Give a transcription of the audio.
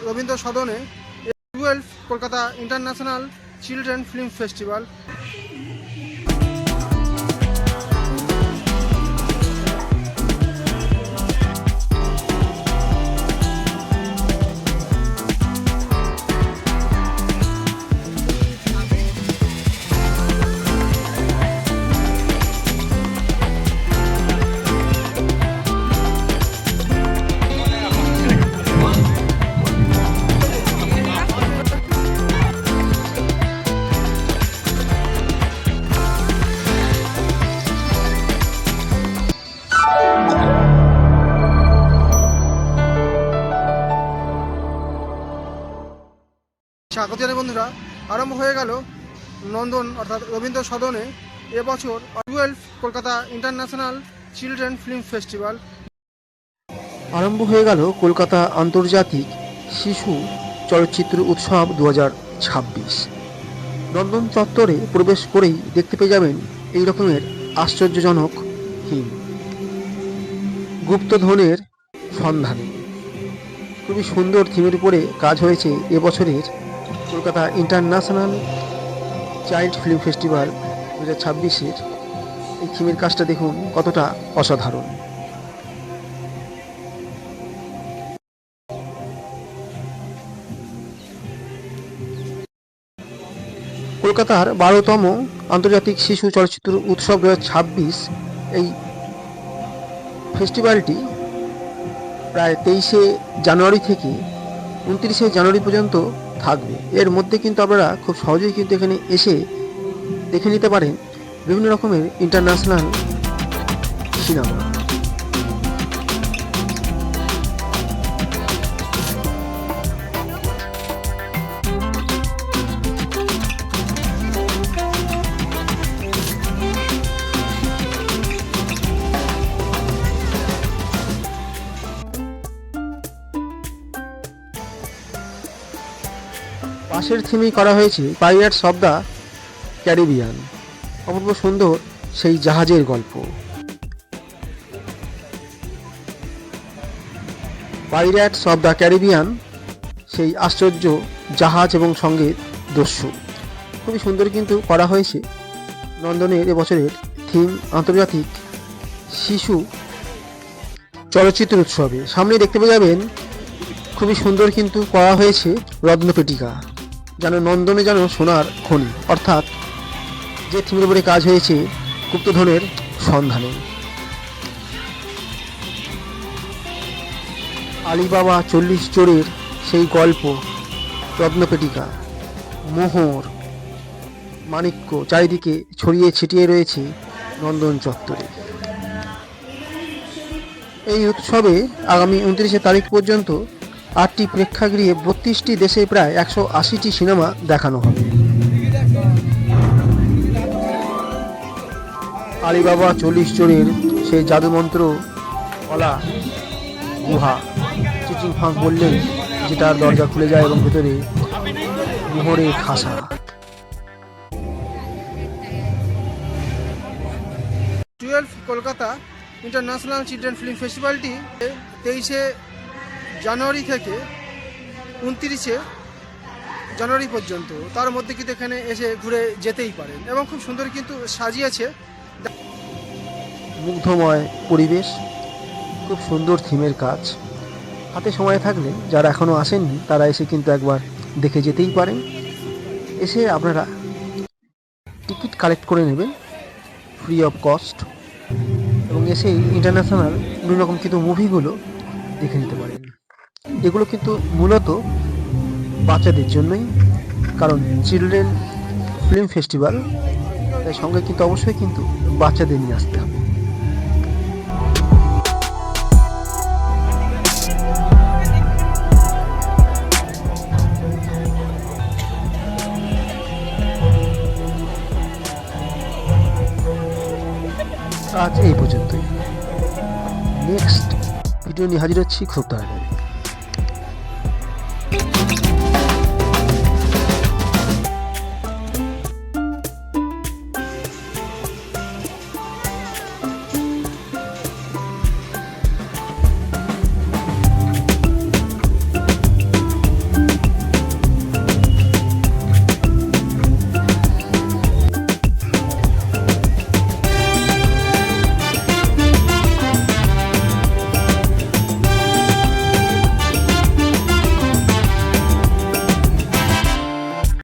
রবীন্দ্র সদনে twelve Kolkata international children film festival জানাই বন্ধুরা, আরম্ভ হয়ে গেল নন্দন অর্থাৎ রবীন্দ্র সদনে এবছর twelve Kolkata international children film festival আরম্ভ হয়ে গেল কলকাতা আন্তর্জাতিক শিশু চলচ্চিত্র উৎসব দু নন্দন চত্বরে প্রবেশ করেই দেখতে পেয়ে যাবেন এই রকমের আশ্চর্যজনক হিম গুপ্তধনের সন্ধানে। খুবই সুন্দর থিমের উপরে কাজ হয়েছে এবছরের Kolkata international child film festival দু হাজার ছাব্বিশের এই থিমের কাজটা দেখুন কতটা অসাধারণ। কলকাতার বারোতম আন্তর্জাতিক শিশু চলচ্চিত্র উৎসব দু ছাব্বিশ এই ফেস্টিভ্যালটি প্রায় তেইশে জানুয়ারি থেকে উনত্রিশে জানুয়ারি পর্যন্ত থাকবে। এর মধ্যে কিন্তু আপনারা খুব সহজেই কিন্তু এখানে এসে দেখে নিতে পারেন বিভিন্ন রকমের ইন্টারন্যাশনাল সিনেমা পাশের থিমেই করা হয়েছে পাইরেটস অব দ্য ক্যারিবিয়ান। অপূর্ব সুন্দর সেই জাহাজের গল্প। পাইরেটস অব দ্য ক্যারিবিয়ান, সেই আশ্চর্য জাহাজ এবং সঙ্গে দস্যু। খুবই সুন্দর কিন্তু করা হয়েছে। লন্ডনের এবছরের থিম আন্তর্জাতিক শিশু চলচ্চিত্র উৎসবে। সামনে দেখতে পেয়ে যাবেন, খুবই সুন্দর কিন্তু করা হয়েছে রত্নপেটিকা। যেন নন্দনে যেন সোনার খনি। অর্থাৎ যে থিমের উপরে কাজ হয়েছে গুপ্তধনের সন্ধানে। আলিবাবা চল্লিশ চোরের সেই গল্প রত্নপেটিকা মোহর, মাণিক্য চারিদিকে ছড়িয়ে ছিটিয়ে রয়েছে নন্দন চত্বরে। এই উৎসবে আগামী উনত্রিশে তারিখ পর্যন্ত আটটি প্রেক্ষাগৃহে বত্রিশটি দেশে প্রায় একশো আশিটি সিনেমা দেখানো হবে। আলিবাবা চল্লিশ চোরের সেই জাদুমন্ত্র কলা গুহা। চিচিং ফাঁক বললেন যেটার দরজা খুলে যায় এবং ভেতরে মোহরের খাসা। Twelve Kolkata international children film ফেস্টিভ্যালটি তেইশে জানুয়ারি থেকে উনত্রিশে জানুয়ারি পর্যন্ত তার মধ্যে কিন্তু এখানে এসে ঘুরে যেতেই পারেন এবং খুব সুন্দর কিন্তু সাজিয়েছে। মুগ্ধময় পরিবেশ, খুব সুন্দর থিমের কাজ। হাতে সময় থাকলে যারা এখনও আসেননি, তারা এসে কিন্তু একবার দেখে যেতেই পারেন। এসে আপনারা টিকিট কালেক্ট করে নেবেন ফ্রি অফ কস্ট এবং এসে ইন্টারন্যাশনাল বিভিন্ন রকম কিন্তু মুভিগুলো দেখে নিতে পারেন। এগুলো কিন্তু মূলত বাচ্চাদের জন্যই। কারণ চিলড্রেন ফিল্ম ফেস্টিভ্যাল, তাই সঙ্গে কিন্তু অবশ্যই কিন্তু বাচ্চাদের নিয়ে আসতে হবে। আজ এই পর্যন্তই। নেক্সট ভিডিও নিয়ে হাজির হচ্ছি খুব তাড়াতাড়ি।